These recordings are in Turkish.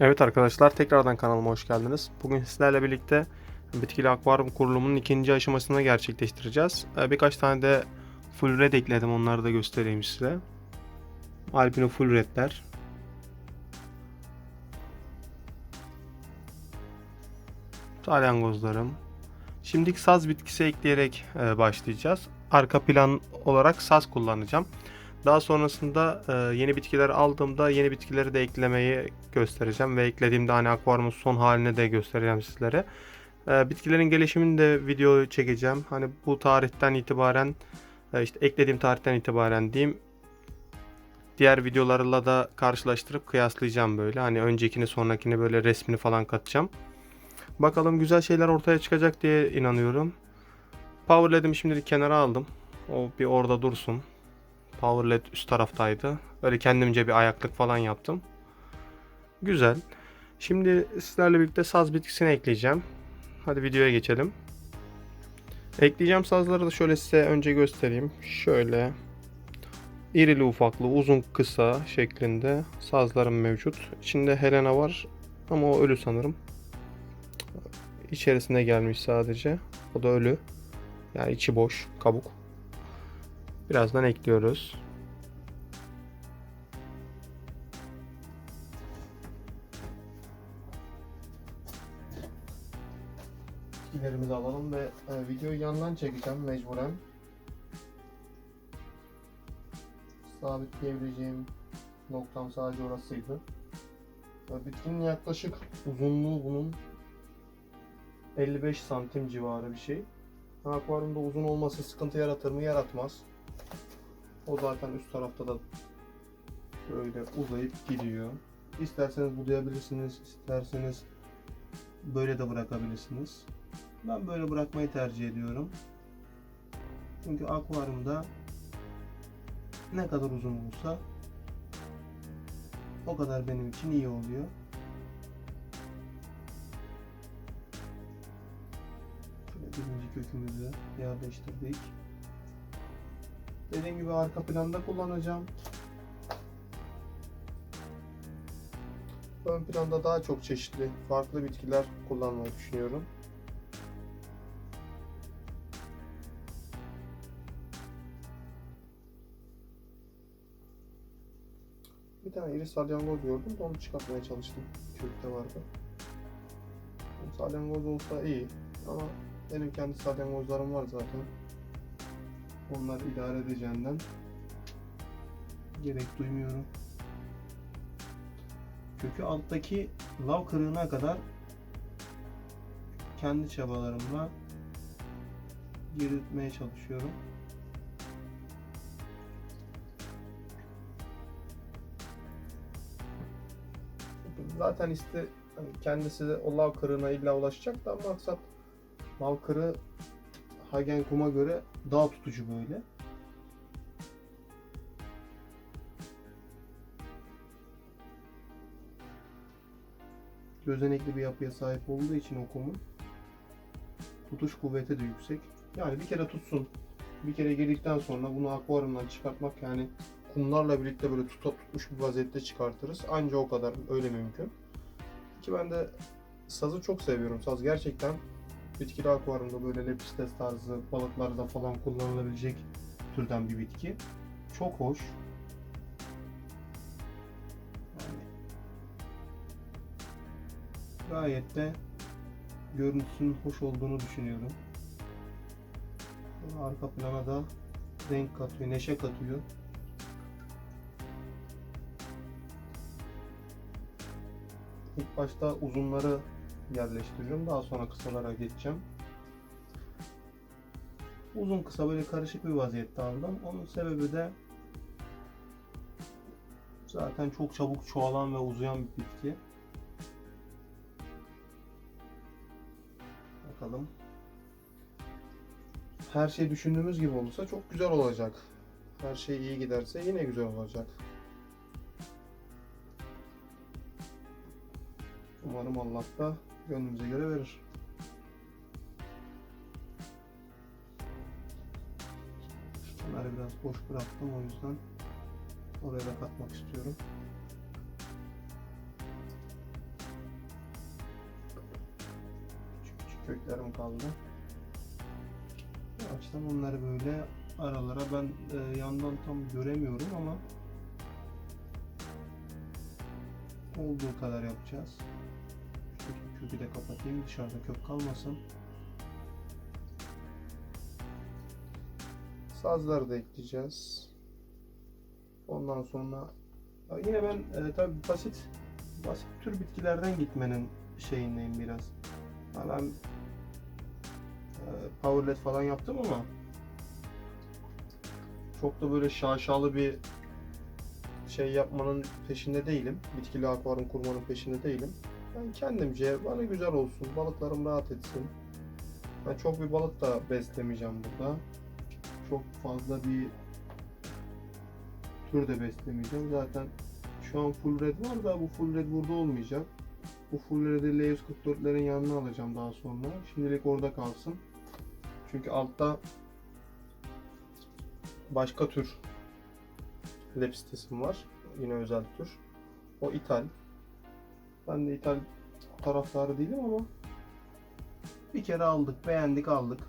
Evet arkadaşlar tekrardan kanalıma hoş geldiniz. Bugün sizlerle birlikte bitkili akvaryum kurulumunun ikinci aşamasını gerçekleştireceğiz. Ee, Birkaç tane de full red ekledim onları da göstereyim size. Albino full redler. Salyangozlarım. Şimdilik saz bitkisi ekleyerek e, başlayacağız. Arka plan olarak saz kullanacağım. Daha sonrasında e, yeni bitkiler aldığımda yeni bitkileri de eklemeyi göstereceğim ve eklediğimde hani akvaryumun son halini de göstereceğim sizlere. E, bitkilerin gelişimini de video çekeceğim. Hani bu tarihten itibaren e, işte eklediğim tarihten itibaren diyeyim diğer videolarla da karşılaştırıp kıyaslayacağım böyle. Hani öncekini sonrakini böyle resmini falan katacağım. Bakalım güzel şeyler ortaya çıkacak diye inanıyorum. Power LED'imi şimdilik kenara aldım. O bir orada dursun. Power LED üst taraftaydı. Böyle kendimce bir ayaklık falan yaptım. Güzel. Şimdi sizlerle birlikte saz bitkisini ekleyeceğim. Hadi videoya geçelim. Ekleyeceğim sazları da şöyle size önce göstereyim. Şöyle irili ufaklı, uzun kısa şeklinde sazlarım mevcut. İçinde Helena var ama o ölü sanırım. İçerisine gelmiş sadece. O da ölü. Yani içi boş, kabuk. Birazdan ekliyoruz. Bitkilerimizi alalım ve e, videoyu yandan çekeceğim mecburen. Sabitleyebileceğim noktam sadece orasıydı. E, Bitkinin yaklaşık uzunluğu bunun 55 santim civarı bir şey. Akvaryumda uzun olması sıkıntı yaratır mı? Yaratmaz. O zaten üst tarafta da böyle uzayıp gidiyor. İsterseniz budayabilirsiniz, isterseniz böyle de bırakabilirsiniz. Ben böyle bırakmayı tercih ediyorum. Çünkü akvaryumda ne kadar uzun olursa o kadar benim için iyi oluyor. Şöyle birinci kökümüzü yerleştirdik. Dediğim gibi arka planda kullanacağım. Ön planda daha çok çeşitli farklı bitkiler kullanmayı düşünüyorum. Tane iri salyangoz gördüm de onu çıkartmaya çalıştım. Kökte vardı. Salyangoz olsa iyi ama benim kendi salyangozlarım var zaten. Onlar idare edeceğinden gerek duymuyorum. Kökü alttaki lav kırığına kadar kendi çabalarımla yürütmeye çalışıyorum. Zaten iste hani kendisi de o lav illa ulaşacak da maksat lav kırığı Hagen Kum'a göre daha tutucu böyle. Gözenekli bir yapıya sahip olduğu için o kumun tutuş kuvveti de yüksek. Yani bir kere tutsun. Bir kere girdikten sonra bunu akvaryumdan çıkartmak yani kumlarla birlikte böyle tuta tutmuş bir vaziyette çıkartırız. Anca o kadar öyle mümkün. Ki ben de sazı çok seviyorum. Saz gerçekten bitkili akvaryumda böyle lepistes tarzı balıklarda falan kullanılabilecek türden bir bitki. Çok hoş. Yani gayet de görüntüsünün hoş olduğunu düşünüyorum. Arka plana da renk katıyor, neşe katıyor. İlk başta uzunları yerleştiriyorum. Daha sonra kısalara geçeceğim. Uzun kısa böyle karışık bir vaziyette aldım. Onun sebebi de zaten çok çabuk çoğalan ve uzayan bir bitki. Bakalım. Her şey düşündüğümüz gibi olursa çok güzel olacak. Her şey iyi giderse yine güzel olacak. Umarım Allah da gönlümüze göre verir. Bunları biraz boş bıraktım o yüzden oraya da katmak istiyorum. Küçük köklerim kaldı. Açtım bunları böyle aralara ben e, yandan tam göremiyorum ama olduğu kadar yapacağız. Kökü de kapatayım dışarıda kök kalmasın. Sazları da ekleyeceğiz. Ondan sonra yine ben e, tabi basit basit tür bitkilerden gitmenin şeyindeyim biraz. Ya ben e, powerlet falan yaptım ama çok da böyle şaşalı bir şey yapmanın peşinde değilim. Bitkili akvaryum kurmanın peşinde değilim. Ben kendimce bana güzel olsun, balıklarım rahat etsin. Ben çok bir balık da beslemeyeceğim burada. Çok fazla bir tür de beslemeyeceğim. Zaten şu an full red var da bu full red burada olmayacak. Bu full red'i L144'lerin yanına alacağım daha sonra. Şimdilik orada kalsın. Çünkü altta başka tür lab sitesim var. Yine özel tür. O ithal. Ben de ithal taraftarı değilim ama bir kere aldık, beğendik, aldık.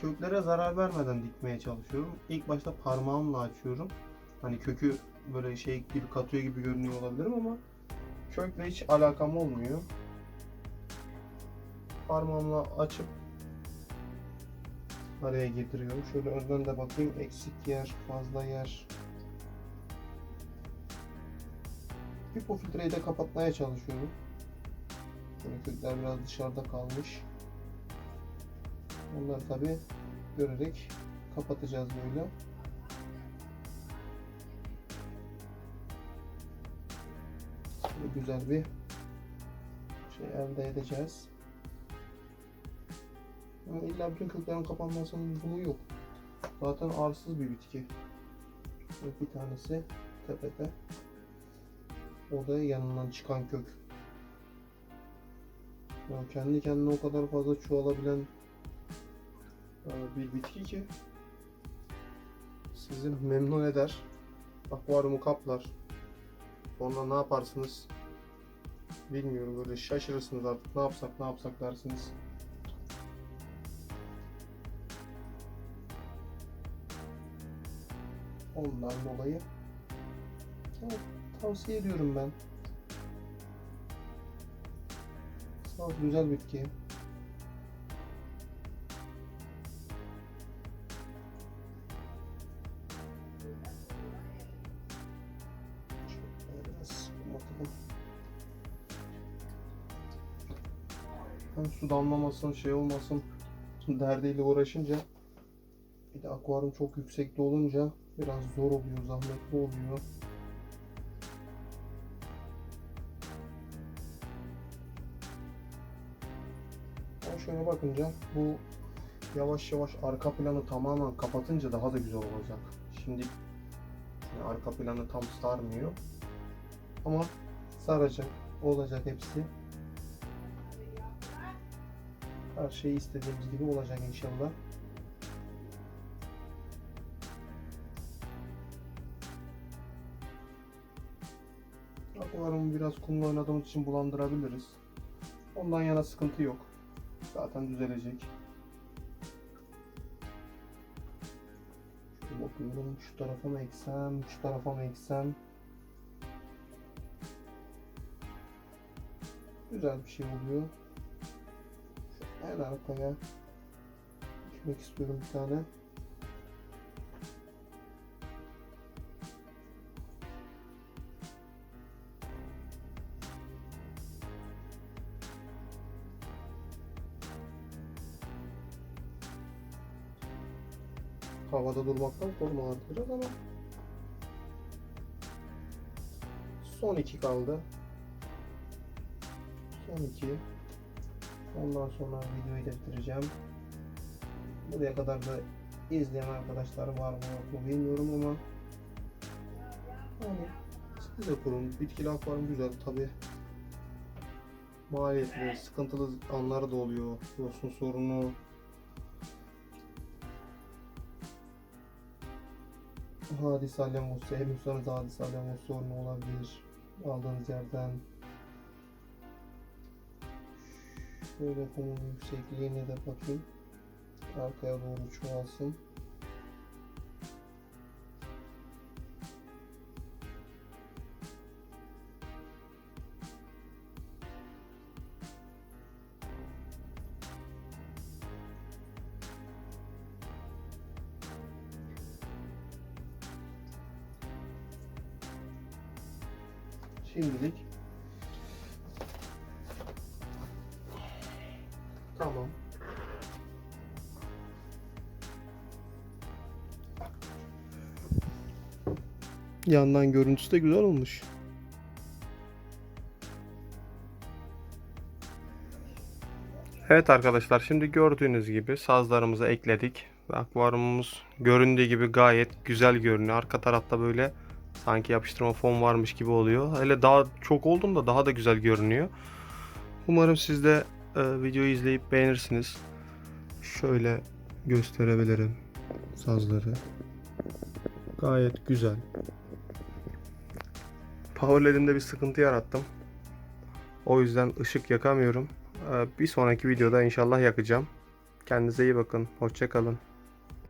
Köklere zarar vermeden dikmeye çalışıyorum. İlk başta parmağımla açıyorum. Hani kökü böyle şey gibi katıyor gibi görünüyor olabilirim ama kökle hiç alakam olmuyor. Parmağımla açıp araya getiriyorum. Şöyle önden de bakayım. Eksik yer, fazla yer. Pipo filtreyi de kapatmaya çalışıyorum. Böyle kökler biraz dışarıda kalmış. Onları tabi görerek kapatacağız böyle. Böyle güzel bir şey elde edeceğiz. Ama illa bütün köklerin kapanmasının lüzumu yok. Zaten arsız bir bitki. Şöyle bir tanesi tepede. O da yanından çıkan kök. Ya kendi kendine o kadar fazla çoğalabilen e, bir bitki ki sizi memnun eder. Akvaryumu kaplar. Sonra ne yaparsınız? Bilmiyorum böyle şaşırırsınız artık ne yapsak ne yapsak dersiniz. Ondan dolayı tavsiye ediyorum ben. Ol, güzel bitki. Hem su damlamasın, şey olmasın derdiyle uğraşınca bir de akvaryum çok yüksekte olunca biraz zor oluyor, zahmetli oluyor. Şöyle bakınca bu yavaş yavaş arka planı tamamen kapatınca daha da güzel olacak. Şimdi yani arka planı tam sarmıyor. Ama saracak, olacak hepsi. Her şey istediğimiz gibi olacak inşallah. Akvaryumu biraz kumla oynadığımız için bulandırabiliriz. Ondan yana sıkıntı yok. Zaten düzelecek. Şöyle bakıyorum şu tarafa mı eksem, şu tarafa mı eksem. Güzel bir şey oluyor. En arkaya ekmek istiyorum bir tane. Havada durmaktan koruma artıracağız ama son iki kaldı. Son iki. Ondan sonra videoyu bitireceğim. Buraya kadar da izleyen arkadaşlar var mı yok mu bilmiyorum ama yani siz de kurun. Bitkili akvaryum güzel tabi. Maliyetli, sıkıntılı anları da oluyor. Yosun sorunu, hadis alem sevmiyorsanız hadis alem sorunu olabilir aldığınız yerden Şöyle bunun yüksekliğine de bakayım. Arkaya doğru çoğalsın. Şimdilik Tamam. Yandan görüntüsü de güzel olmuş. Evet arkadaşlar şimdi gördüğünüz gibi sazlarımızı ekledik. Ve Akvaryumumuz göründüğü gibi gayet güzel görünüyor. Arka tarafta böyle sanki yapıştırma fon varmış gibi oluyor. Hele daha çok olduğunda daha da güzel görünüyor. Umarım siz de e, videoyu izleyip beğenirsiniz. Şöyle gösterebilirim sazları. Gayet güzel. Powerled'imde bir sıkıntı yarattım. O yüzden ışık yakamıyorum. E, bir sonraki videoda inşallah yakacağım. Kendinize iyi bakın. Hoşçakalın.